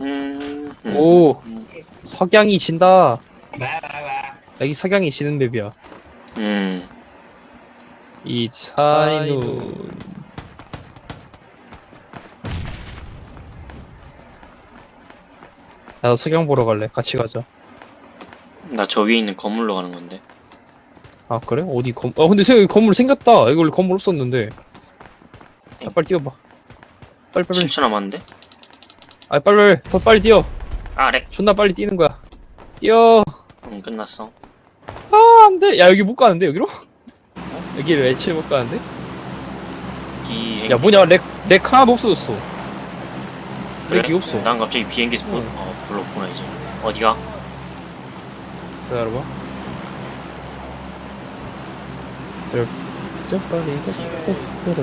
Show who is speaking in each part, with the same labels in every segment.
Speaker 1: 음, 음,
Speaker 2: 오
Speaker 1: 음,
Speaker 2: 석양이 진다. 여기 석양이 지는 맵이야.
Speaker 1: 음.
Speaker 2: 이 차이눈 나도 석양 보러 갈래. 같이 가자.
Speaker 1: 나 저 위에 있는 건물로 가는 건데.
Speaker 2: 아 그래? 어디 건.. 아 근데 생 건물 생겼다. 이거 원래 건물 없었는데. 야, 빨리 뛰어봐. 빨리 빨리. 빨리
Speaker 1: 7초 남았는데?
Speaker 2: 아 빨리 빨리 더 빨리 뛰어
Speaker 1: 아, 렉.
Speaker 2: 존나 빨리 뛰는 거야 뛰어
Speaker 1: 응, 끝났어.
Speaker 2: 아 안돼 야 여기 못 가는데 여기로? 여기를 애초에 못 가는데?
Speaker 1: 비행.
Speaker 2: 야 뭐냐 렉, 렉 하나도 없어졌어 렉이 없어
Speaker 1: 난 갑자기 비행기에서 불,
Speaker 2: 응.
Speaker 1: 어, 불렀구나, 이제. 어디가?
Speaker 2: 기다려봐 저, 저 빨리 저, 저, 저, 저.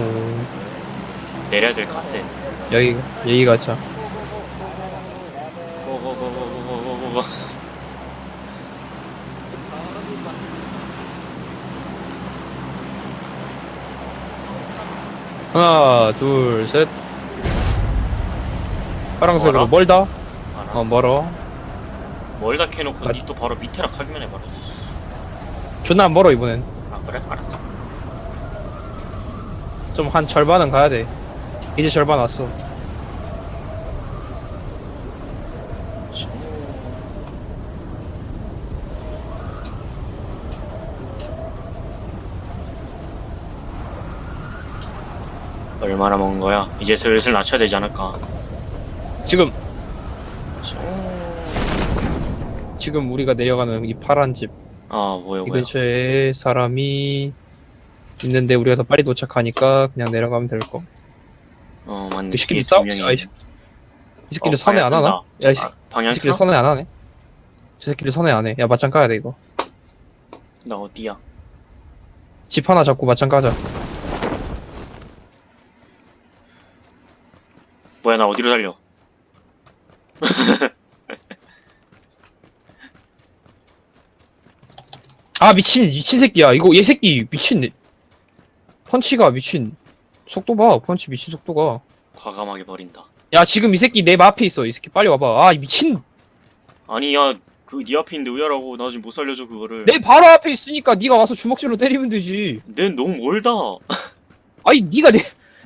Speaker 2: 어,
Speaker 1: 내려야 될 것 같아.
Speaker 2: 여기 여기 가자
Speaker 1: 고고고고고고고고.
Speaker 2: 하나 둘 셋 파랑색으로
Speaker 1: 멀어?
Speaker 2: 멀다?
Speaker 1: 알았어.
Speaker 2: 어 멀어
Speaker 1: 멀다 캐놓고
Speaker 2: 맞-
Speaker 1: 니또 바로 밑에라 가기만 해봐라.
Speaker 2: 존나 안 멀어 이번엔
Speaker 1: 아, 그래? 알았어.
Speaker 2: 좀 한 절반은 가야 돼 이제 절반 왔어
Speaker 1: 얼마나 먹은 거야? 이제 슬슬 낮춰야 되지 않을까?
Speaker 2: 지금 지금 우리가 내려가는 이 파란 집 이
Speaker 1: 아, 뭐야, 뭐야.
Speaker 2: 근처에 사람이 있는데 우리가 더 빨리 도착하니까 그냥 내려가면 될 거.
Speaker 1: 어, 맞네.
Speaker 2: 이 새끼들 싸우?
Speaker 1: 명이
Speaker 2: 야, 이, 새- 이 새끼들
Speaker 1: 어,
Speaker 2: 선회 안 하나? 야, 이, 새-
Speaker 1: 아, 방향
Speaker 2: 이 새끼들
Speaker 1: 켜?
Speaker 2: 선회 안 하네? 저 새끼들 선회 안 해. 야, 맞짱 까야 돼, 이거.
Speaker 1: 나 어디야?
Speaker 2: 집 하나 잡고 맞짱 까자.
Speaker 1: 뭐야, 나 어디로 달려?
Speaker 2: 아, 미친, 미친 새끼야. 이거 얘 새끼 미친. 펀치가 미친. 속도 봐. 펀치 미친 속도가.
Speaker 1: 과감하게 버린다.
Speaker 2: 야, 지금 이 새끼 내 앞에 있어. 이 새끼 빨리 와봐. 아, 이 미친.
Speaker 1: 아니, 야, 그, 니 앞에 있는데 왜라고? 나 지금 못 살려줘, 그거를.
Speaker 2: 내 바로 앞에 있으니까 네가 와서 주먹질로 때리면 되지.
Speaker 1: 내 너무 멀다.
Speaker 2: 아니, 네가 내,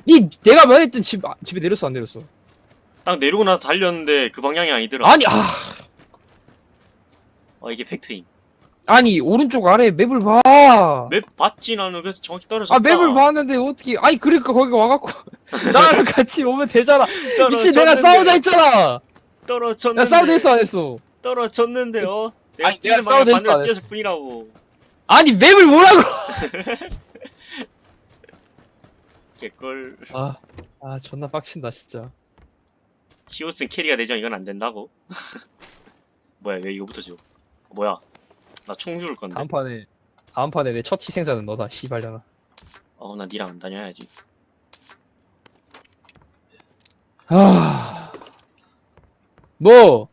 Speaker 2: 니 내가 면했던 집 아, 집에 내렸어 안 내렸어?
Speaker 1: 딱 내리고 나서 달렸는데 그 방향이 아니더라.
Speaker 2: 아니, 아.
Speaker 1: 어, 이게 팩트임.
Speaker 2: 아니 오른쪽 아래 맵을 봐.
Speaker 1: 맵 봤지, 나는. 그래서 정확히 떨어졌다.
Speaker 2: 아 맵을 봤는데 어떻게? 아니 그러니까 거기 와갖고 나랑 같이 오면 되잖아. 미친 내가 싸우자 했잖아.
Speaker 1: 떨어졌는데.
Speaker 2: 야 싸우자 했어 안 했어?
Speaker 1: 떨어졌는데요. 내가
Speaker 2: 아니, 내가 싸우자 했어, 안
Speaker 1: 뛰었을 뿐이라고.
Speaker 2: 아니 맵을 뭐라고?
Speaker 1: 개꿀.
Speaker 2: 아, 아 존나 빡친다 진짜.
Speaker 1: 히오스는 캐리가 되죠? 이건 안 된다고? 뭐야, 왜 이거부터 줘? 뭐야? 나총 죽을 건데.
Speaker 2: 다음 판에 다음 판에 내 첫 희생자는 너다 씨발려나.
Speaker 1: 어, 나 니랑 안 다녀야지.
Speaker 2: 아. 뭐?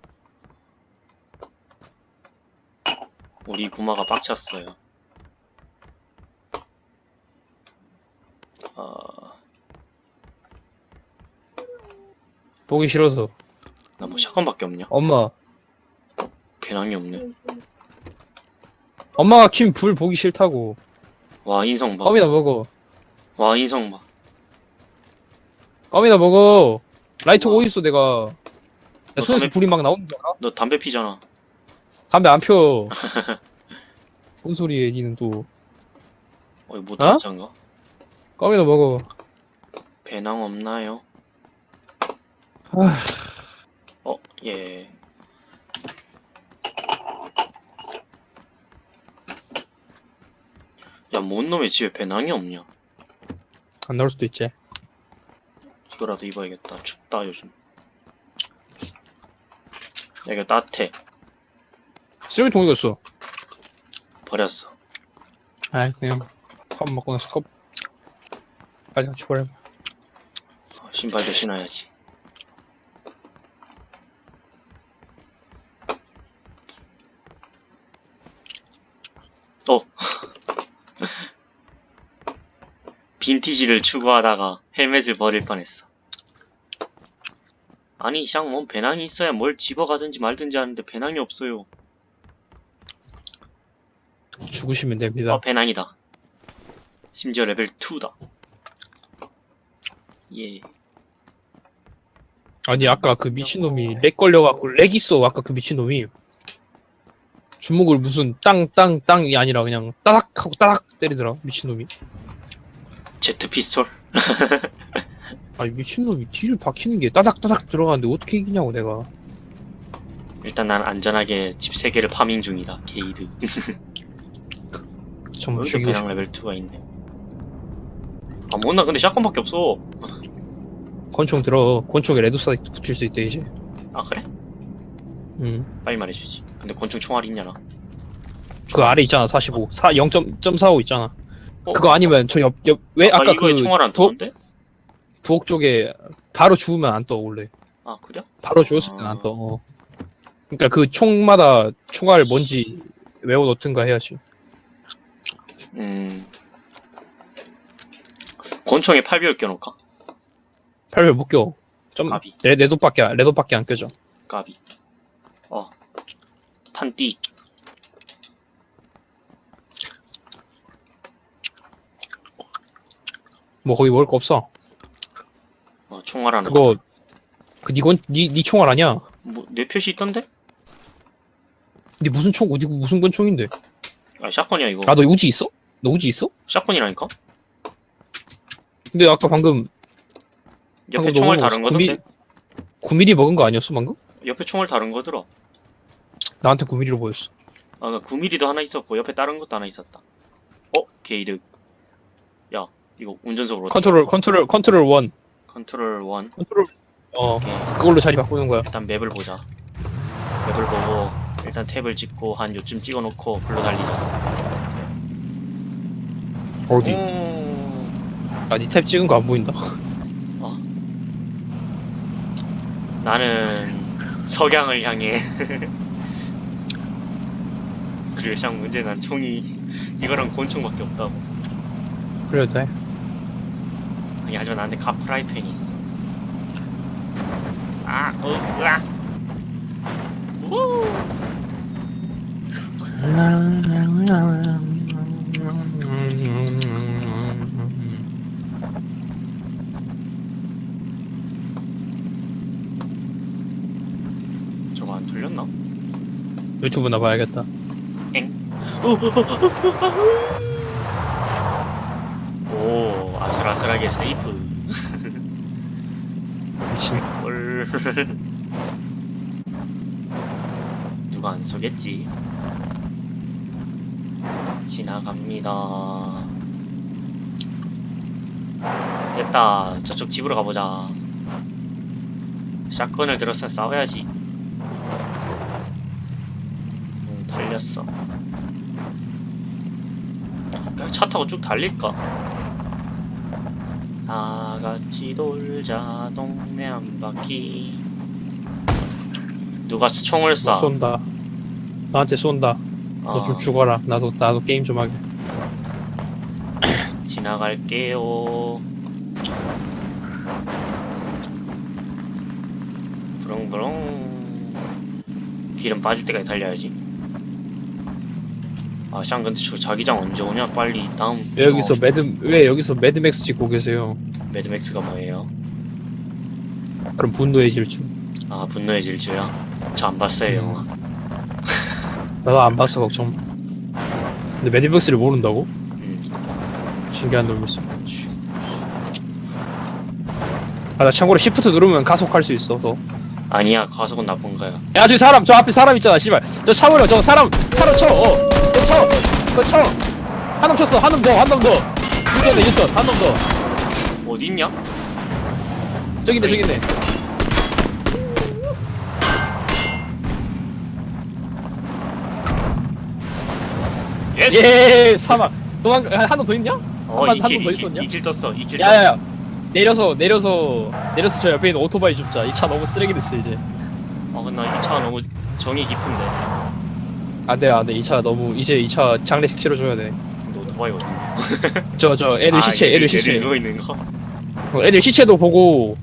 Speaker 1: 우리 구마가 빡쳤어요. 아,
Speaker 2: 보기 싫어서.
Speaker 1: 나 뭐 샷건밖에 없냐?
Speaker 2: 엄마.
Speaker 1: 배낭이 없네.
Speaker 2: 엄마가 킨 불 보기 싫다고.
Speaker 1: 와, 인성 봐.
Speaker 2: 껌이나 먹어.
Speaker 1: 와, 인성 봐.
Speaker 2: 껌이나 먹어. 라이터 어디 있어 내가.
Speaker 1: 내너
Speaker 2: 손에서
Speaker 1: 담배
Speaker 2: 불이 막 나오는 줄 알아?
Speaker 1: 너 담배 피잖아.
Speaker 2: 담배 안 펴. 뭔 소리해, 니는 또.
Speaker 1: 어, 이거
Speaker 2: 어?
Speaker 1: 못한짠가?
Speaker 2: 껌이나 먹어.
Speaker 1: 배낭 없나요?
Speaker 2: 아,
Speaker 1: 어, 예. 야, 뭔 놈의 집에 배낭이 없냐?
Speaker 2: 안 나올 수도 있지.
Speaker 1: 이거라도 입어야겠다. 춥다, 요즘. 야, 이거 따뜻해.
Speaker 2: 쓰레기통 어디 갔어?
Speaker 1: 버렸어.
Speaker 2: 아이, 그냥 밥 먹고 나서 컵. 빨리 같이 버려.
Speaker 1: 어, 신발도 신어야지. 빈티지를 추구하다가 헬멧을 버릴 뻔했어. 아니 샹뭔 배낭이 있어야 뭘 집어가든지 말든지 하는데 배낭이 없어요.
Speaker 2: 죽으시면 됩니다.
Speaker 1: 어 배낭이다. 심지어 레벨 2다. 예.
Speaker 2: 아니 아까 그 미친놈이 렉 걸려갖고 렉 있어 아까 그 미친놈이. 주먹을 무슨 땅 땅 땅이 아니라 그냥 따닥 하고 따닥 때리더라 미친놈이
Speaker 1: 피스톨.
Speaker 2: 아니 미친놈이 뒤를 박히는 게 따닥 따닥 들어가는데 어떻게 이기냐고 내가.
Speaker 1: 일단 난 안전하게 집 3개를 파밍 중이다 게이드. 여기도
Speaker 2: 죽이고
Speaker 1: 배낭
Speaker 2: 싶어
Speaker 1: 레벨 2가 있네. 아 못나 근데 샷건밖에 없어.
Speaker 2: 권총 들어. 권총에 레드 사이트 붙일 수 있대 이제.
Speaker 1: 아 그래?
Speaker 2: 음.
Speaker 1: 빨리 말해주지. 근데 권총 총알이 있냐나?
Speaker 2: 그 아래 있잖아 45 4 0.45 있잖아
Speaker 1: 어?
Speaker 2: 그거 아니면 저 옆 옆 왜
Speaker 1: 아,
Speaker 2: 아까
Speaker 1: 이거에
Speaker 2: 그
Speaker 1: 총알 안
Speaker 2: 부엌,
Speaker 1: 뜨는데?
Speaker 2: 부엌 쪽에 바로 주우면 안 떠 원래
Speaker 1: 아 그래?
Speaker 2: 바로 주웠을 땐
Speaker 1: 아.
Speaker 2: 안 떠. 어. 그러니까 그 총마다 총알 뭔지 외워 놓든가 해야지.
Speaker 1: 음 권총에 8비율 껴놓을까?
Speaker 2: 8별 못 껴. 좀
Speaker 1: 까비
Speaker 2: 레, 레도밖에 안- 레도밖에 안 껴져.
Speaker 1: 까비 어 탄띠
Speaker 2: 뭐 거기 먹을 거 없어.
Speaker 1: 어 총알 하나
Speaker 2: 그거 그 니건 니니 총알 아니야?
Speaker 1: 뭐 내 표시 있던데?
Speaker 2: 근데 무슨 총 어디 무슨 권총인데?
Speaker 1: 아 샷건이야 이거
Speaker 2: 아 너 우지 있어? 너 우지 있어?
Speaker 1: 샷건이라니까?
Speaker 2: 근데 아까 방금
Speaker 1: 옆에
Speaker 2: 방금
Speaker 1: 총알
Speaker 2: 너무
Speaker 1: 다른
Speaker 2: 9mm,
Speaker 1: 거던데?
Speaker 2: 9mm 먹은 거 아니었어 방금?
Speaker 1: 옆에 총알 다른 거더라
Speaker 2: 나한테 9mm로 보였어.
Speaker 1: 아 9mm도 하나 있었고 옆에 다른 것도 하나 있었다 어? 게이드 야 이거 운전석으로
Speaker 2: 컨트롤 컨트롤 컨트롤 1
Speaker 1: 컨트롤 1
Speaker 2: 컨트롤 어
Speaker 1: 오케이.
Speaker 2: 그걸로 자리 바꾸는 거야.
Speaker 1: 일단 맵을 보자. 맵을 보고 일단 탭을 찍고 한 요쯤 찍어놓고 불러 달리자.
Speaker 2: 어디?
Speaker 1: 음,
Speaker 2: 아니 탭 찍은 거 안 보인다.
Speaker 1: 나는 석양을 향해. 그리고 샹 문제 난 총이 이거랑 권총밖에 없다고.
Speaker 2: 그래도 돼.
Speaker 1: 아니 하지만 나한테 카프라이팬이 있어. 아, 어, 으아. 우 저거 안 뚫렸나?
Speaker 2: 유튜브나 봐야겠다.
Speaker 1: 오 아슬아슬하게 세이프.
Speaker 2: 미친.
Speaker 1: 헐 누가 안 쏘겠지? 지나갑니다. 됐다. 저쪽 집으로 가보자. 샷건을 들어서 싸워야지. 음, 달렸어. 그냥 차 타고 쭉 달릴까? 다 같이 돌자 동네 한 바퀴 누가 총을 쏴
Speaker 2: 쏜다. 나한테 쏜다. 너
Speaker 1: 어,
Speaker 2: 좀 죽어라. 나도 나도 게임 좀 하게.
Speaker 1: 지나갈게요 부릉부릉 기름 빠질 때까지 달려야지 아샹 근데 저 자기장 언제 오냐 빨리 다음
Speaker 2: 왜 여기서
Speaker 1: 어,
Speaker 2: 매드 왜 여기서 매드맥스 찍고 계세요?
Speaker 1: 매드맥스가 뭐예요?
Speaker 2: 그럼 분노의 질주.
Speaker 1: 아 분노의 질주야? 저안 봤어요 영화
Speaker 2: 나도 안 봤어 걱정. 마. 근데 매드맥스를 모른다고?
Speaker 1: 음.
Speaker 2: 신기한 놈이었어. 아, 나 참고로 시프트 누르면 가속할 수 있어, 더.
Speaker 1: 아니야 가속은 나쁜 거야
Speaker 2: 야, 저기 사람, 저 앞에 사람 있잖아, 씨발. 저 차버려, 저 사람, 차로 쳐, 어. 저 쳐, 그 쳐. 한놈 쳤어, 한 놈 더, 한 놈 더. 유전해, 유전, 한놈 더.
Speaker 1: 어디 있냐?
Speaker 2: 저기 있네, 저기 있네.
Speaker 1: 예스!
Speaker 2: 예, 사막. 도망, 한놈더 있냐?
Speaker 1: 어,
Speaker 2: 한-
Speaker 1: 이 길,
Speaker 2: 있었냐?
Speaker 1: 이길 떴어, 이길
Speaker 2: 야야야 내려서 내려서 내려서 저 옆에 있는 오토바이 줍자 이 차 너무 쓰레기 됐어 이제
Speaker 1: 떴어. 어, 근데 이 차가 너무 정이 깊은데.
Speaker 2: 안돼 안돼 이 차 너무 이제 이 차 장례식 치러줘야
Speaker 1: 근데 오토바이 어디
Speaker 2: 돼저 저 애들
Speaker 1: 아,
Speaker 2: 시체 애들 시체
Speaker 1: 얘들 누워 있는 거?
Speaker 2: 어, 애들 시체도 보고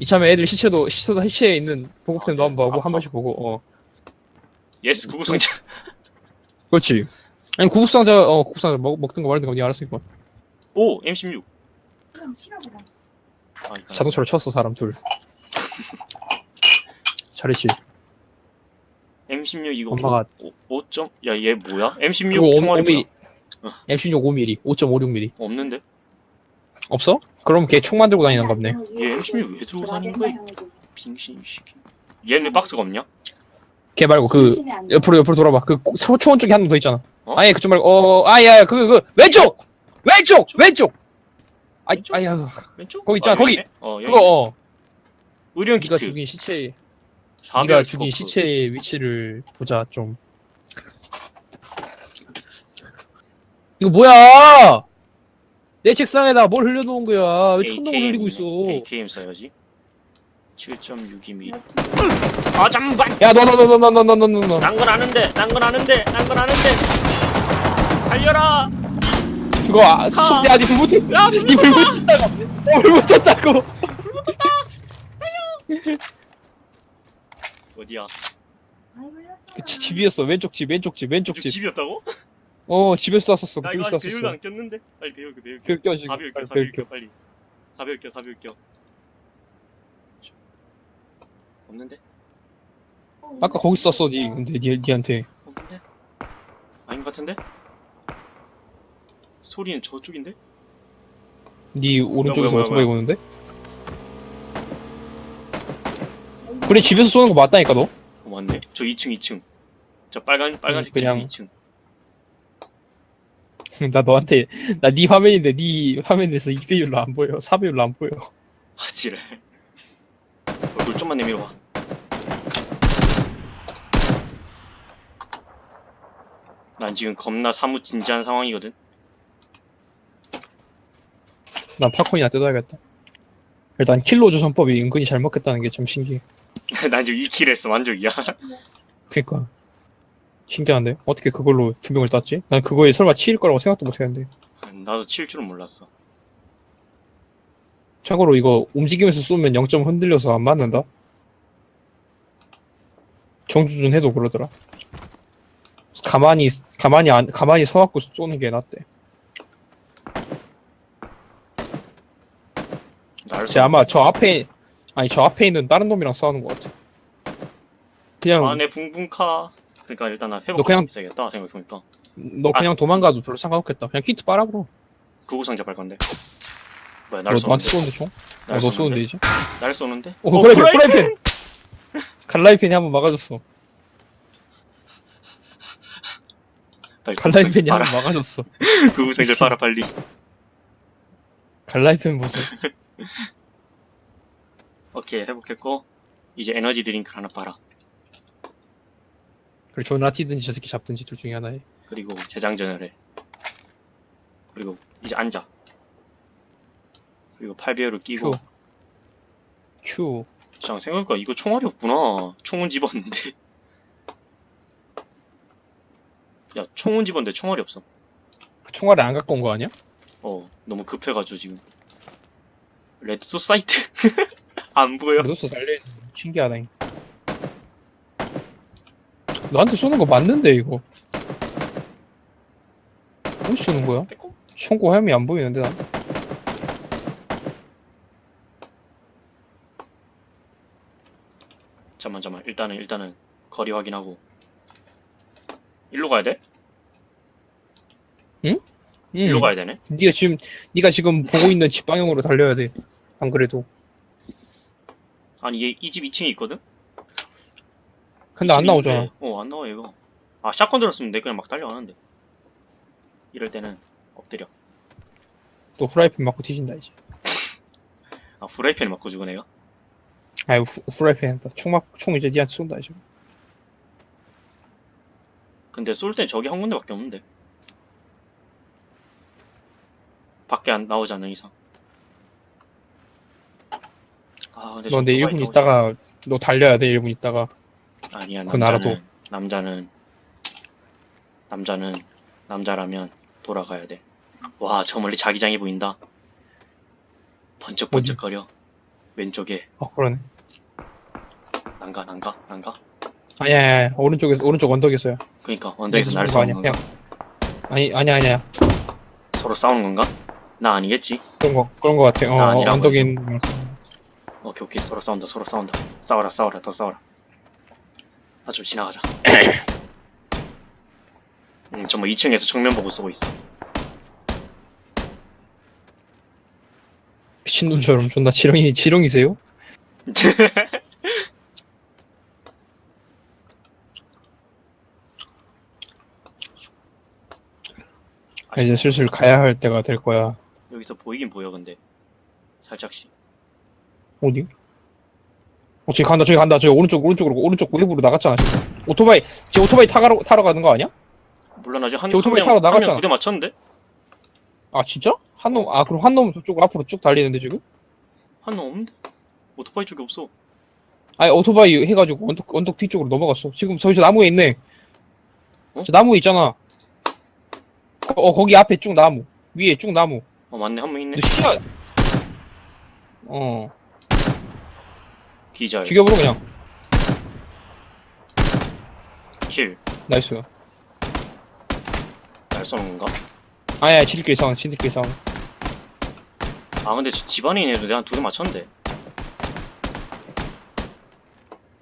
Speaker 2: 이참에 애들 시체도 시체도 시체에 있는 보급템도 한번 보고. 한 번씩 보고 어
Speaker 1: 예스 구구상자.
Speaker 2: 그렇지 아니 구급상자 어 구급상자 먹, 먹든 거 말든 거니 알았어 이거
Speaker 1: 오 M16.
Speaker 3: 그럼 싫어보다.
Speaker 1: 아, 이거
Speaker 2: 자동차로 쳤어 사람 둘 잘했지
Speaker 1: M16 이거
Speaker 2: 엄마가
Speaker 1: 5, 점 야 얘 뭐야? M16
Speaker 2: 그거
Speaker 1: 총알이
Speaker 2: 5mm
Speaker 1: 뭐야?
Speaker 2: M16 5mm 5.56mm
Speaker 1: 없는데?
Speaker 2: 없어? 그럼 걔 총 만들고 다니는 겁네
Speaker 1: 얘 M16 왜 들고 다니는 거야? 빙신시키. 얘는 왜 박스가 없냐?
Speaker 2: 걔 말고 그 옆으로 옆으로 돌아봐 그 고- 초- 초원 쪽에 한 놈 더 있잖아
Speaker 1: 어?
Speaker 2: 아예 그쪽 말고 어 아야 그그 왼쪽 왼쪽 왼쪽 아
Speaker 1: 왼쪽?
Speaker 2: 아야
Speaker 1: 왼쪽?
Speaker 2: 거기 있잖아,
Speaker 1: 아,
Speaker 2: 거기!
Speaker 1: 어 여기.
Speaker 2: 그거 어
Speaker 1: 의료용
Speaker 2: 네가
Speaker 1: 키트.
Speaker 2: 죽인 시체 네가 죽인
Speaker 1: 스코프.
Speaker 2: 시체의 위치를 보자 좀 이거 뭐야 내 책상에다 뭘 흘려놓은 거야 왜 천둥을
Speaker 1: AKM
Speaker 2: 흘리고 있어.
Speaker 1: AKM 써야지. 7.62mm. 아 잠깐.
Speaker 2: 야 너 너 너 너 너 너 너너
Speaker 1: 난건 아는데, 난 건 아는데, 난 건 아는데. 달려라.
Speaker 2: 그거 아, 수- 야, 니불 붙었어.
Speaker 1: 야,
Speaker 2: 니불 붙었다고. 어, 불 붙었다고.
Speaker 1: 어디야?
Speaker 2: 그 지- 집이었어. 왼쪽 집, 왼쪽 집, 왼쪽
Speaker 1: 집
Speaker 2: 집.
Speaker 1: 집이었다고?
Speaker 2: 어, 집에서 쐈었어.
Speaker 1: 나
Speaker 2: 그쪽에
Speaker 1: 이거 아직 배율도
Speaker 2: 쐈었어.
Speaker 1: 안 꼈는데. 빨리 배율 껴, 배율 껴.
Speaker 2: 그 껴지고.
Speaker 1: 사배율 껴,
Speaker 2: 배율
Speaker 1: 사배율 껴, 빨리. 사배율 껴, 사배율 껴. 없는데?
Speaker 2: 아까 거기 쐈어, 니. 근데 니, 니한테.
Speaker 1: 없는데? 아닌 것 같은데? 소리는 저쪽인데?
Speaker 2: 니 오른쪽에서
Speaker 1: 뭐야,
Speaker 2: 오토바이 오는데? 그래, 집에서 쏘는 거 맞다니까, 너?
Speaker 1: 어, 맞네. 저 2층, 2층. 저 빨간, 빨간색
Speaker 2: 그냥-
Speaker 1: 집 2층.
Speaker 2: 나 너한테, 나니 화면인데, 니 화면에서 2배율로 안 보여. 4배율로 안 보여.
Speaker 1: 아, 지랄. 얼굴 좀만 내밀어 봐. 난 지금 겁나 사무 진지한 상황이거든.
Speaker 2: 난 팝콘이나 뜯어야겠다. 일단 킬로주 전법이 은근히 잘 먹겠다는 게 좀 신기해.
Speaker 1: 난 지금 2킬 했어, 만족이야.
Speaker 2: 그니까 신기한데 어떻게 그걸로 두 명을 땄지? 난 그거에 설마 치일 거라고 생각도 못했는데
Speaker 1: 나도 칠 줄은 몰랐어.
Speaker 2: 참고로 이거 움직이면서 쏘면 0점 흔들려서 안 맞는다 정주준 해도 그러더라 가만히 가만히 안 가만히 서갖고 쏘는 게 낫대
Speaker 1: 나를
Speaker 2: 쟤 아마 저 앞에 아니 저 앞에 있는 다른 놈이랑 싸우는 것 같아 그냥
Speaker 1: 아, 내 붕붕카. 그러니까 일단 나 회복
Speaker 2: 너 그냥-
Speaker 1: 있어야겠다 생각해보니까.
Speaker 2: 너 그냥 도망가도 별로 상관없겠다 그냥 키트 빨아 그럼
Speaker 1: 구구상자 발 건데. 뭐야, 너날
Speaker 2: 너한테
Speaker 1: 쏘는데?
Speaker 2: 쏘는데 총? 어,
Speaker 1: 날
Speaker 2: 너
Speaker 1: 쏘는데?
Speaker 2: 쏘는데 이제?
Speaker 1: 날 쏘는데?
Speaker 2: 오
Speaker 1: 어,
Speaker 2: 프라이팬
Speaker 1: 프라이팬!
Speaker 2: 프라이팬 갈라이팬이 한번 막아줬어
Speaker 1: 빨리
Speaker 2: 갈라이팬이
Speaker 1: 빨아.
Speaker 2: 한번 막아줬어
Speaker 1: 구구상자 빨아 빨리.
Speaker 2: 갈라이팬 보소
Speaker 1: 오케이 회복했고 이제 에너지 드링크 하나 빨아.
Speaker 2: 그리고 존 라티든지 저 새끼 잡든지 둘 중에 하나에
Speaker 1: 그리고 재장전을 해. 그리고 이제 앉아. 그리고 팔배율을 끼고.
Speaker 2: 큐. 큐
Speaker 1: 잠깐 생각해보니까 이거 총알이 없구나. 총은 집었는데. 야 총은 집었는데 총알이 없어.
Speaker 2: 그 총알을 안 갖고 온 거 아니야?
Speaker 1: 어 너무 급해가지고 지금. 레드 소사이트 안 보여.
Speaker 2: 그래도 달려 신기하다 잉. 너한테 쏘는 거 맞는데 이거 어디 쏘는 거야?
Speaker 1: 빼고.
Speaker 2: 총구 화염이 안 보이는데 난
Speaker 1: 잠만 잠만 일단은 일단은 거리 확인하고. 일로 가야 돼?
Speaker 2: 응.
Speaker 1: 일로 가야 되네.
Speaker 2: 네가 지금 네가 지금 보고 있는 집 방향으로 달려야 돼안 그래도
Speaker 1: 아니 얘 이 집 2층에 있거든.
Speaker 2: 근데 안 나오잖아
Speaker 1: 어, 안 나와, 얘가. 아, 샷건 들었으면 내 그냥 막 달려가는데. 이럴 때는 엎드려.
Speaker 2: 또 후라이팬 맞고 뒤진다 이제
Speaker 1: 아, 프라이팬을 맞고 애가?
Speaker 2: 아유 후, 후라이팬 한다 총, 막, 총 이제 니한테 쏜다 이제
Speaker 1: 근데 쏠 땐 저기 한 군데밖에 없는데. 밖에 안 나오지 않는 이상. 아, 근데
Speaker 2: 너 근데
Speaker 1: 저
Speaker 2: 1분
Speaker 1: 오토바이
Speaker 2: 있다가 너 달려야 돼 1분 있다가
Speaker 1: 아니야,
Speaker 2: 그건
Speaker 1: 남자는,
Speaker 2: 알아도.
Speaker 1: 남자는, 남자는, 남자라면 돌아가야 돼. 와, 저 멀리 자기장이 보인다. 번쩍번쩍거려. 왼쪽에.
Speaker 2: 어 그러네.
Speaker 1: 난가 난가 난가?
Speaker 2: 아니야 아니야, 아니야 오른쪽에 오른쪽 언덕에 있어요.
Speaker 1: 그니까 언덕에서
Speaker 2: 날거
Speaker 1: 쏘는
Speaker 2: 아니야?
Speaker 1: 건가?
Speaker 2: 그냥 아니 아니야 아니야.
Speaker 1: 서로 싸우는 건가? 나 아니겠지?
Speaker 2: 그런 거 그런 거 같아. 어,
Speaker 1: 아,
Speaker 2: 어
Speaker 1: 아니라고
Speaker 2: 거.
Speaker 1: 오케이 오케이. 서로 싸운다 서로 싸운다. 싸워라 싸워라. 더 싸워라 나좀 지나가자. 음 정말 2층에서 정면 보고 쏘고 있어.
Speaker 2: 미친놈처럼 존나 지렁이 지렁이세요? 아, 이제 슬슬 가야 할 때가 될 거야.
Speaker 1: 여기서 보이긴 보여 근데. 살짝씩.
Speaker 2: 어디? 어 저기 간다 저기 간다 저기 오른쪽 오른쪽으로 오른쪽 외부로 나갔잖아 지금 오토바이 지금 오토바이 타러 타러 가는 거 아니야?
Speaker 1: 물론 나 지금 한,
Speaker 2: 저 오토바이
Speaker 1: 한
Speaker 2: 타러 나갔잖아.
Speaker 1: 명 부대 맞췄는데?
Speaker 2: 아 진짜? 한 놈 아 그럼 한 놈은 저쪽 앞으로 쭉 달리는데 지금?
Speaker 1: 한명 없는데? 오토바이 쪽에 없어
Speaker 2: 아니 오토바이 해가지고 언덕 언덕 뒤쪽으로 넘어갔어 지금 저기 저 나무에 있네
Speaker 1: 어?
Speaker 2: 저 나무에 있잖아 어, 어, 거기 앞에 쭉 나무 위에 쭉 나무
Speaker 1: 어 맞네 한 명 있네
Speaker 2: 근데 씨야 어
Speaker 1: 기절.
Speaker 2: 죽여버려 그냥.
Speaker 1: 킬.
Speaker 2: 나이스.
Speaker 1: 날 쏘는 건가?
Speaker 2: 아야 지들끼리 싸워 지들끼리 싸워
Speaker 1: 아 근데 저 집안에 있는 애도 내가 두 대 맞췄는데.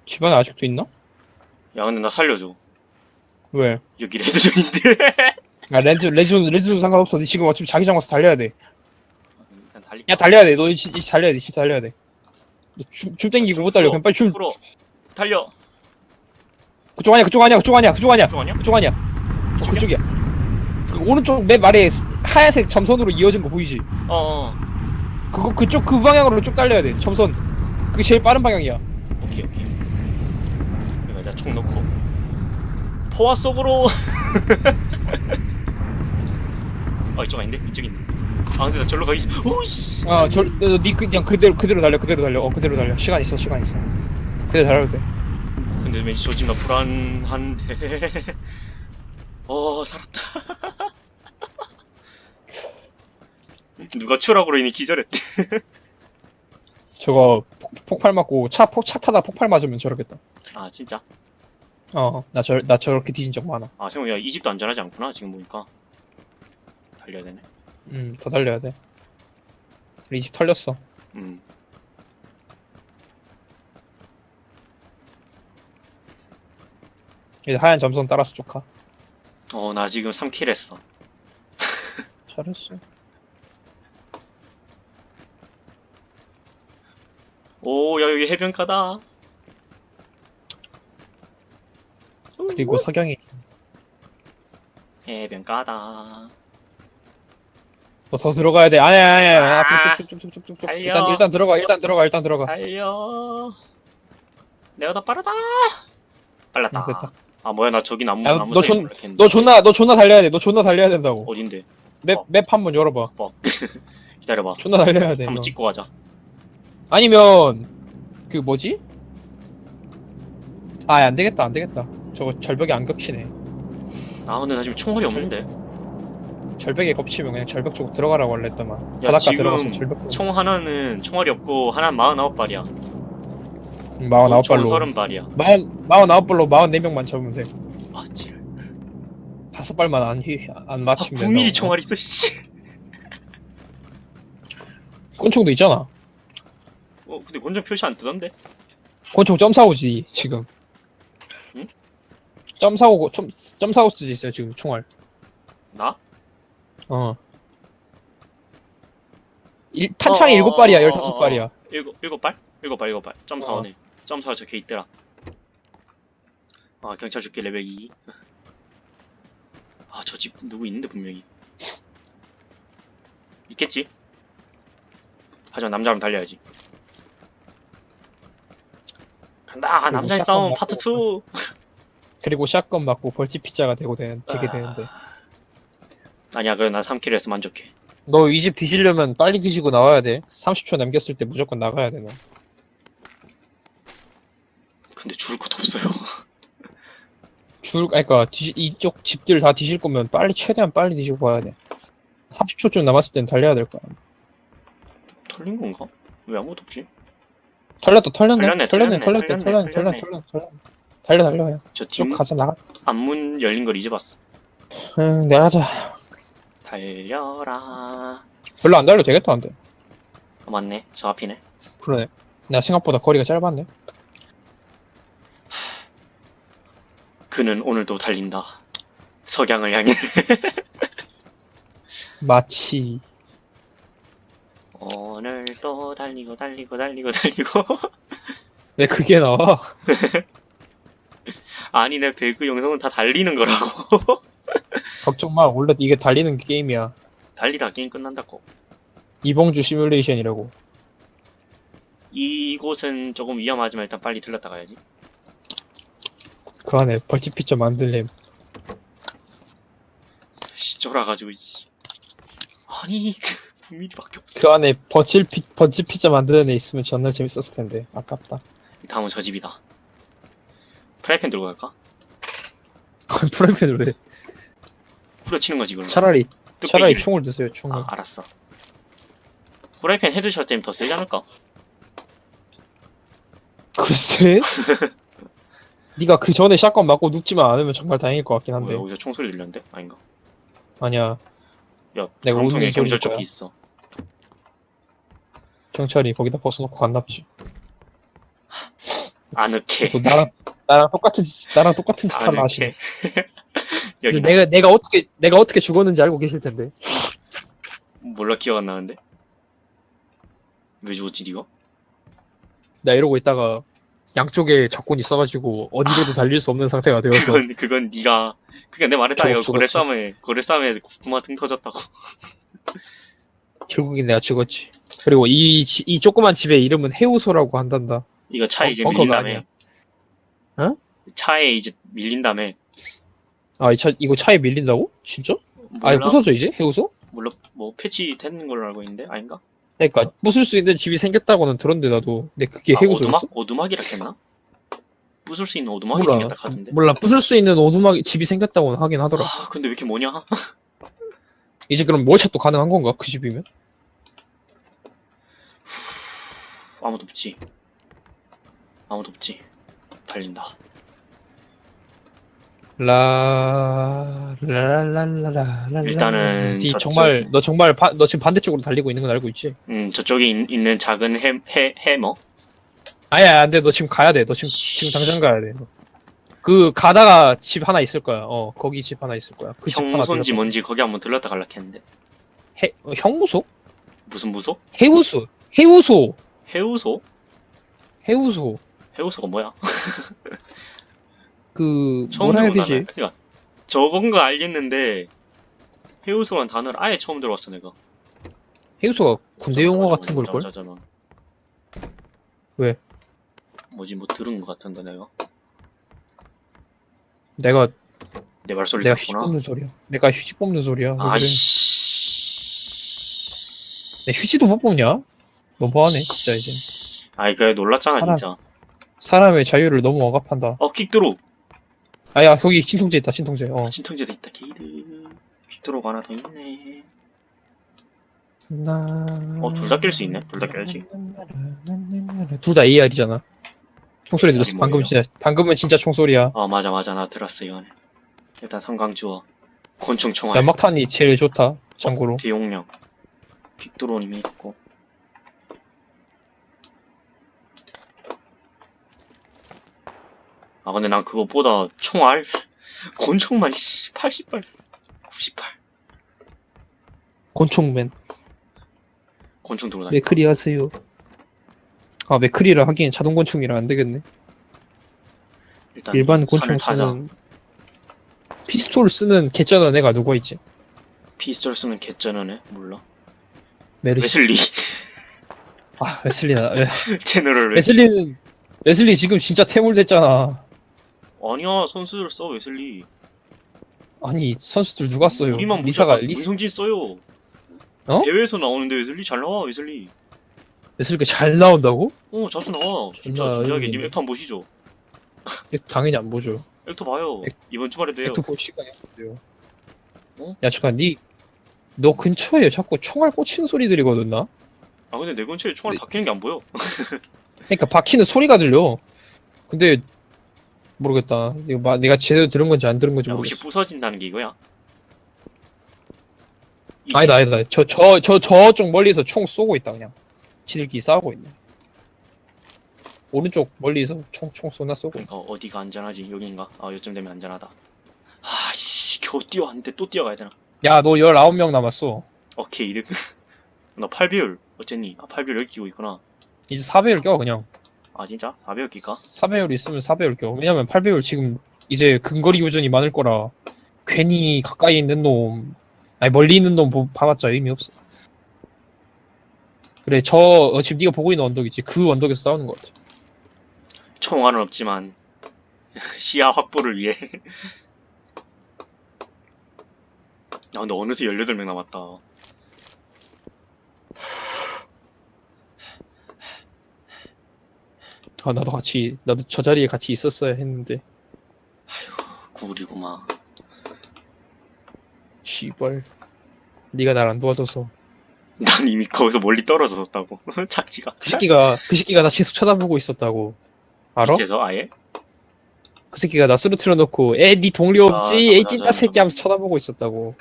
Speaker 2: 집안에 아직도 있나?
Speaker 1: 야 근데 나 살려줘.
Speaker 2: 왜?
Speaker 1: 여기 레드존인데.
Speaker 2: 아 렌즈 렌즈 렌즈 상관없어. 니 지금 어차피 자기장 와서 달려야 돼야
Speaker 1: 일단 달리
Speaker 2: 달려야 돼너 이제 이제 달려야 돼. 진짜 달려야 돼 춤 춤 땡기고 못 달려. 그냥 빨리 춤.
Speaker 1: 풀어 달려.
Speaker 2: 그쪽 아니야 그쪽 아니야 그쪽 아니야 그쪽 아니야.
Speaker 1: 쪽 아니야?
Speaker 2: 그쪽 아니야. 어,
Speaker 1: 이쪽이야?
Speaker 2: 그쪽이야. 그 오른쪽 맨 아래 하얀색 점선으로 이어진 거 보이지?
Speaker 1: 어어.
Speaker 2: 그거 그쪽 그 방향으로 쭉 달려야 돼 점선. 그게 제일 빠른 방향이야.
Speaker 1: 오케이 오케이. 그러니까 내가 총 넣고. 포화 속으로. 아 이쪽 아닌데? 이쪽 있네 아 근데 나 절로 가기 오씨!
Speaker 2: 아저니 그냥 그대로 그대로 달려 그대로 달려. 어 그대로 달려. 시간 있어 시간 있어. 그대로 달려도 돼.
Speaker 1: 근데 왠지 저집나 불안한데. 어 살았다. 누가 추락으로 인해 기절했대.
Speaker 2: 저거 폭, 폭발 맞고 차, 폭, 차 타다 폭발 맞으면 저러겠다.
Speaker 1: 아 진짜?
Speaker 2: 어나 저, 나 저렇게 뒤진 적 많아.
Speaker 1: 아 생각야 이 집도 안전하지 않구나 지금 보니까. 달려야 되네
Speaker 2: 음 더 달려야 돼 우리 이 집 털렸어
Speaker 1: 음
Speaker 2: 이제 하얀 점선 따라서 쭉 가
Speaker 1: 어, 나 지금 3킬 했어.
Speaker 2: 잘했어
Speaker 1: 오, 야, 여기 해변가다.
Speaker 2: 그리고 석영이
Speaker 1: 해변가다.
Speaker 2: 너더 들어가야 돼 아니야 아니야 아니야
Speaker 1: 아,
Speaker 2: 앞으로 쭉쭉쭉쭉쭉
Speaker 1: 달려.
Speaker 2: 일단 일단 들어가 일단 들어가 일단 들어가
Speaker 1: 달려. 내가 더 빠르다. 빨랐다.
Speaker 2: 음, 됐다.
Speaker 1: 아, 뭐야, 나 저기 나무,
Speaker 2: 야,
Speaker 1: 나무
Speaker 2: 너 존- 너 존나 너 존나 달려야 돼 너 존나 달려야 된다고
Speaker 1: 어딘데?
Speaker 2: 맵
Speaker 1: 어.
Speaker 2: 맵 한번 열어봐
Speaker 1: 뻑. 기다려봐.
Speaker 2: 존나 달려야 돼
Speaker 1: 한번
Speaker 2: 너.
Speaker 1: 찍고 가자.
Speaker 2: 아니면 그 뭐지 아 안 되겠다 안 되겠다 저거 절벽에 안 겹치네
Speaker 1: 아, 근데 나 지금 총알이
Speaker 2: 절-
Speaker 1: 없는데.
Speaker 2: 절벽에 겹치면 그냥 절벽 쪽으로 들어가라고 할래 했더만
Speaker 1: 야,
Speaker 2: 바닷가 들어가서 절벽
Speaker 1: 쪽총 하나는 총알이 없고, 하나는 49발이야.
Speaker 2: 마흔 아홉 발로
Speaker 1: 30발이야.
Speaker 2: 마흔 마흔 아홉 발로 마흔 네 명만 잡으면 돼
Speaker 1: 아, 지랄.
Speaker 2: 다섯 발만 안, 휘, 안
Speaker 1: 아,
Speaker 2: 맞추면
Speaker 1: 9mm
Speaker 2: 된다고.
Speaker 1: 총알 있어, 씨.
Speaker 2: 권총도 있잖아
Speaker 1: 어, 근데 원전 표시 안 뜨던데?
Speaker 2: 권총 점사오지 지금
Speaker 1: 응?
Speaker 2: 점사오 점, 점사오 쓰지 있어요 지금 총알
Speaker 1: 나?
Speaker 2: 어 일, 탄창이
Speaker 1: 어,
Speaker 2: 일곱 발이야
Speaker 1: 어,
Speaker 2: 열다섯
Speaker 1: 어,
Speaker 2: 발이야
Speaker 1: 일곱, 일곱 발? 일곱 발, 일곱 발. 점
Speaker 2: 어.
Speaker 1: 사원에. 점 사원 적혀 있더라. 아, 경찰 죽기 레벨 2. 아, 저 집 누구 있는데, 분명히. 있겠지? 하지만 남자랑 달려야지. 간다! 남자의 싸움. 파트 2!
Speaker 2: 그리고 샷건 맞고 벌집 피자가 되고 되, 되게
Speaker 1: 아.
Speaker 2: 되는데
Speaker 1: 아 니야, 그래, 난 3킬 해서 만족해.
Speaker 2: 너 이 집 뒤지려면 빨리 뒤지고 나와야 돼 30초 남겼을 때 무조건 나가야 돼 너
Speaker 1: 근데 죽을 것도 없어요.
Speaker 2: 줄, 아니, 그니까, 뒤, 이쪽 집들 다 뒤질 거면 빨리, 최대한 빨리 뒤지고 가야 돼. 30초쯤 남았을 땐 달려야 될 거야.
Speaker 1: 털린 건가? 왜 아무것도 없지?
Speaker 2: 털렸다 털렸네
Speaker 1: 털렸네,
Speaker 2: 털렸네
Speaker 1: 털렸네,
Speaker 2: 털렸네
Speaker 1: 털렸네,
Speaker 2: 털렸네 털렸네 달려 달려 그냥
Speaker 1: 저 쭉뒷
Speaker 2: 가자 나가
Speaker 1: 앞문 열린 걸 이제 봤어.
Speaker 2: 응 내가 하자
Speaker 1: 달려라.
Speaker 2: 별로 안 달려도 되겠다 근데
Speaker 1: 어, 맞네. 저 앞이네.
Speaker 2: 그러네 내가 생각보다 거리가 짧았네
Speaker 1: 그는 오늘도 달린다. 석양을 향해.
Speaker 2: 마치
Speaker 1: 오늘도 달리고 달리고 달리고 달리고.
Speaker 2: 왜 그게 나와
Speaker 1: 아니 내 배그 영상은 다 달리는 거라고.
Speaker 2: 걱정 마 원래 이게 달리는 게임이야
Speaker 1: 달리다 게임 끝난다고.
Speaker 2: 이봉주 시뮬레이션이라고
Speaker 1: 이곳은 조금 위험하지만 일단 빨리 들렀다 가야지.
Speaker 2: 그 안에 벌집 피자 만들렘
Speaker 1: 씨 쫄아가지고 씨. 아니 9mm밖에 없어.
Speaker 2: 그 안에 버칠 피, 버칠 피자 만드는 애 있으면 정말 재밌었을 텐데 아깝다
Speaker 1: 다음은 저 집이다. 프라이팬 들고 갈까?
Speaker 2: 프라이팬을 왜
Speaker 1: 후려치는 거지 그럼.
Speaker 2: 차라리. 차라리 총을 드세요 총을
Speaker 1: 아 알았어. 프라이팬 헤드샷 때문에 더 세지 않을까?
Speaker 2: 글쎄 네가 그 전에 샷건 맞고 눕지만 않으면 정말 다행일 것 같긴 한데
Speaker 1: 뭐야 여기서 총소리 들렸는데? 아닌가?
Speaker 2: 아니야
Speaker 1: 야
Speaker 2: 내가 소리일
Speaker 1: 경찰조끼. 있어.
Speaker 2: 경찰이 거기다 벗어놓고 갔나 보지
Speaker 1: 아늑해.
Speaker 2: 또 나랑 나랑 똑같은 짓 나랑 똑같은 짓 하나 하시네.
Speaker 1: 여기
Speaker 2: 내가 내가 어떻게 내가 어떻게 죽었는지 알고 계실 텐데
Speaker 1: 몰라 기억 안 나는데? 왜 죽었지 니가?
Speaker 2: 나 이러고 있다가 양쪽에 적군이 있어가지고 어디로도 달릴 수 없는 상태가 되어서
Speaker 1: 그건 그건 니가 그니까 내가 말했다 이거
Speaker 2: 죽었지.
Speaker 1: 고래 싸움에 고래 싸움에 구마 등 터졌다고.
Speaker 2: 결국엔 내가 죽었지 그리고 이, 지- 이 조그만 집의 이름은 해우소라고 한단다
Speaker 1: 이거 차에
Speaker 2: 벙-
Speaker 1: 이제
Speaker 2: 벙커가
Speaker 1: 밀린 다음에.
Speaker 2: 아니야. 어?
Speaker 1: 차에 이제 밀린 다음에.
Speaker 2: 아 이 차 이거 차에 밀린다고? 진짜? 아니
Speaker 1: 몰라?
Speaker 2: 부서져 이제 해우소?
Speaker 1: 몰라 뭐 패치 되는 걸로 알고 있는데 아닌가?
Speaker 2: 그러니까 부술 수 있는 집이 생겼다고는 들었는데 나도 근데 그게
Speaker 1: 아,
Speaker 2: 해우소였어?
Speaker 1: 오두막? 오두막이라 했나? 부술 수 있는 오두막이
Speaker 2: 몰라
Speaker 1: 생겼다 같은데.
Speaker 2: 몰라 부술 수 있는 오두막 집이 생겼다고는 하긴 하더라
Speaker 1: 아 근데 왜 이렇게 뭐냐?
Speaker 2: 이제 그럼 몰샷도 가능한 건가 그 집이면?
Speaker 1: 아무도 없지. 아무도 없지. 달린다.
Speaker 2: 라 라라라라라
Speaker 1: 일단은
Speaker 2: 니
Speaker 1: 저쪽-
Speaker 2: 정말 너 정말 바, 너 지금 반대쪽으로 달리고 있는 건 알고 있지?
Speaker 1: 음 저쪽에 있, 는 작은 해, 해, 해머?
Speaker 2: 아야 안돼 너 지금 가야 돼너 지금 지금 당장 가야 돼 그 가다가 집 하나 있을 거야 어 거기 집 하나 있을 거야 그 집 하나
Speaker 1: 형손지
Speaker 2: 들렸다.
Speaker 1: 뭔지 거기 한번 들렀다 갈라 했는데.
Speaker 2: 해 어, 형무소?
Speaker 1: 무슨 무소?
Speaker 2: 해우소 해우소
Speaker 1: 해우소?
Speaker 2: 해우소
Speaker 1: 해우소가 뭐야?
Speaker 2: 그
Speaker 1: 처음
Speaker 2: 뭐라 해야. 되지?
Speaker 1: 그러니까 저건 거 알겠는데 해우소란 단어를 아예 처음 들어봤어 내가.
Speaker 2: 해우소가 군대 용어 같은 걸 걸?
Speaker 1: 잠깐만.
Speaker 2: 왜?
Speaker 1: 뭐지 뭐 들은 것 같은데 내가.
Speaker 2: 내가
Speaker 1: 내 말소리
Speaker 2: 내가 휴지
Speaker 1: 듣구나.
Speaker 2: 뽑는 소리야 내가 휴지 뽑는 소리야 왜 그래?
Speaker 1: 아씨.
Speaker 2: 내 휴지도 못 뽑냐? 너무하네 진짜 이제
Speaker 1: 아이 그래 놀랐잖아
Speaker 2: 사람-
Speaker 1: 진짜.
Speaker 2: 사람의 자유를 너무 억압한다
Speaker 1: 어 퀵드로.
Speaker 2: 아야 거기 신통제 있다 신통제 어
Speaker 1: 진통제도 있다 게이드. 퀵드로가 하나 더 있네.
Speaker 2: 어,
Speaker 1: 둘 다 낄 수 있네. 둘 다 껴야지.
Speaker 2: 둘 다 AR이잖아. 총소리 들었어.
Speaker 1: AR 이
Speaker 2: 방금? 진짜 방금은 진짜 총소리야.
Speaker 1: 어 맞아 맞아 나 들었어 이거는. 일단 성광주어. 곤충 총알.
Speaker 2: 연막탄이 제일 좋다. 참고로.
Speaker 1: 대용량. 퀵드로님이 있고. 아 근데 난 그것보다 총알 곤충만 씨 80발 98
Speaker 2: 곤충맨.
Speaker 1: 곤충 들어다니
Speaker 2: 맥크리 하세요. 아 맥크리를 하기엔 자동 곤충이라 안 되겠네.
Speaker 1: 일단
Speaker 2: 일반
Speaker 1: 산을
Speaker 2: 곤충
Speaker 1: 타자.
Speaker 2: 쓰는 피스톨 쓰는 개쩌는 애가 누가 있지?
Speaker 1: 피스톨 쓰는 개쩌는 애 몰라
Speaker 2: 메르시.
Speaker 1: 웨슬리
Speaker 2: 아 웨슬리나. 웨-
Speaker 1: 웨슬리
Speaker 2: 웨슬리는 웨슬리 지금 진짜 퇴물됐잖아.
Speaker 1: 아니야 선수들 써 웨슬리
Speaker 2: 아니 선수들 누가 써요?
Speaker 1: 우리만
Speaker 2: 리사가
Speaker 1: 무시하고
Speaker 2: 리
Speaker 1: 문성진 써요
Speaker 2: 어?
Speaker 1: 대회에서 나오는데 웨슬리 잘 나와 웨슬리
Speaker 2: 웨슬리가 잘 나온다고?
Speaker 1: 어 자주 나와 진짜
Speaker 2: 존나
Speaker 1: 진지하게 님
Speaker 2: 의미있네.
Speaker 1: 액터 한 번 보시죠
Speaker 2: 이거 당연히 안 보죠.
Speaker 1: 액터 봐요
Speaker 2: 액-
Speaker 1: 이번 주말에도 해요
Speaker 2: 액트 볼 시간이 없어요.
Speaker 1: 어?
Speaker 2: 야 잠깐 니너 근처에 자꾸 총알 꽂히는 소리 들이거든 나?
Speaker 1: 아 근데 내 근처에 총알
Speaker 2: 네.
Speaker 1: 박히는 게 안 보여
Speaker 2: 그러니까 바퀴는 소리가 들려. 근데 모르겠다. 이거 마- 내가 제대로 들은 건지 안 들은 건지
Speaker 1: 야, 혹시
Speaker 2: 모르겠어.
Speaker 1: 부서진다는 게 이거야? 이게-
Speaker 2: 아니다, 아니다. 저, 저, 저, 저쪽 멀리서 총 쏘고 있다, 그냥. 지들끼리 싸우고 있네. 오른쪽 멀리서 총, 총 쏘나 쏘고.
Speaker 1: 그러니까 어디가 안전하지? 여긴가? 아 요쯤 되면 안전하다. 아씨 겨우 뛰어왔는데 또 뛰어가야 되나?
Speaker 2: 야, 너 19명 남았어.
Speaker 1: 오케이 이득. 너 8배율 어쨌니? 아 8배율 여기 끼고 있구나.
Speaker 2: 이제 4배율 껴, 그냥.
Speaker 1: 아 진짜? 4배율 낄까?
Speaker 2: 4배율 있으면 4배율 껴. 왜냐면 8배율 지금 이제 근거리 요전이 많을 거라 괜히 가까이 있는 놈, 아니 멀리 있는 놈 보- 봐봤자 의미 없어. 그래, 저 어, 지금 네가 보고 있는 언덕 있지? 그 언덕에서 싸우는 것 같아.
Speaker 1: 총알은 없지만 시야 확보를 위해. 아 근데 어느새 18명 남았다.
Speaker 2: 아 나도 같이 나도 저 자리에 같이 있었어야 했는데
Speaker 1: 구리구만.
Speaker 2: 씨발 네가 날 안 도와줘서
Speaker 1: 난 이미 거기서 멀리 떨어졌었다고. 착지가.
Speaker 2: 그 새끼가 그 새끼가 나 계속 쳐다보고 있었다고 알아?
Speaker 1: 밑에서 아예?
Speaker 2: 그 새끼가 나 쓰러뜨려 놓고 에 니 동료
Speaker 1: 아,
Speaker 2: 없지?
Speaker 1: 맞아,
Speaker 2: 에이 찐따
Speaker 1: 맞아.
Speaker 2: 새끼 하면서 쳐다보고 있었다고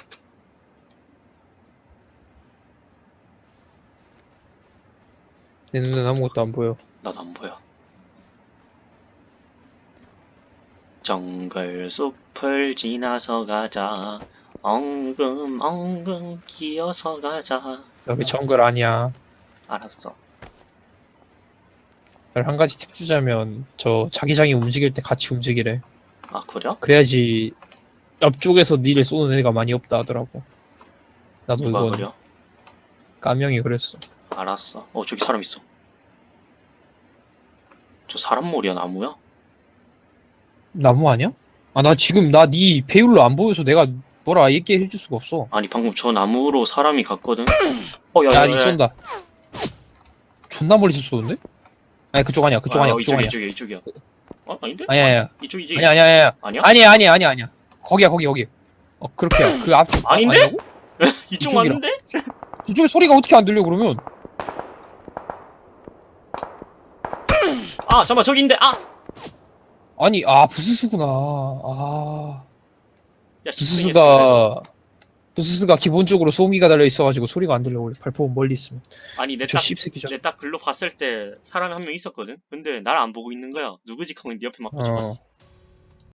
Speaker 2: 내 눈엔 아무것도 안 보여
Speaker 1: 나도 안 보여. 정글 숲을 지나서 가자. 엉금 엉금 기어서 가자.
Speaker 2: 여기 정글 아니야
Speaker 1: 알았어.
Speaker 2: 별한 가지 팁 주자면 저 자기장이 움직일 때 같이 움직이래
Speaker 1: 아 그래?
Speaker 2: 그래야지 옆쪽에서 니를 쏘는 애가 많이 없다 하더라고 나도
Speaker 1: 누가
Speaker 2: 이건
Speaker 1: 그려?
Speaker 2: 까명이 그랬어
Speaker 1: 알았어. 어 저기 사람 있어. 저 사람 머리야 나무야?
Speaker 2: 나무 아니야? 아 나 지금 나 네 배율로 안 보여서 내가 뭐라 얘기해 줄 수가 없어
Speaker 1: 아니 방금 저 나무로 사람이 갔거든. 어 야 야
Speaker 2: 야니 쏜다 존나 멀리서 쏘는데? 아니 그쪽 아니야 그쪽 아니야 그쪽
Speaker 1: 이쪽이야,
Speaker 2: 아니야
Speaker 1: 이쪽이야 이쪽이야. 어 아닌데?
Speaker 2: 아니야 아니야
Speaker 1: 이쪽이지.
Speaker 2: 아니야 아니야 아니야
Speaker 1: 아니야?
Speaker 2: 아니야 아니야 아니야 아니야 거기야 거기 거기 어 그렇게 그 앞.
Speaker 1: 아닌데?
Speaker 2: 아니라고?
Speaker 1: 이쪽
Speaker 2: 이쪽이라.
Speaker 1: 맞는데?
Speaker 2: 이쪽에 소리가 어떻게 안 들려 그러면
Speaker 1: 아 잠깐 저기 있는데 아.
Speaker 2: 아니 아 부스스구나 아
Speaker 1: 야
Speaker 2: 부스스가 부스스가 기본적으로 소음기가 달려 있어가지고 소리가 안 들려 원래 발포 멀리 있으면
Speaker 1: 아니
Speaker 2: 저
Speaker 1: 내딱
Speaker 2: 씹새끼잖아
Speaker 1: 내딱 글로 봤을 때 사람이 한 명 있었거든. 근데 날 안 보고 있는 거야. 누구지 하고 네 옆에 막
Speaker 2: 어.
Speaker 1: 붙여봤어.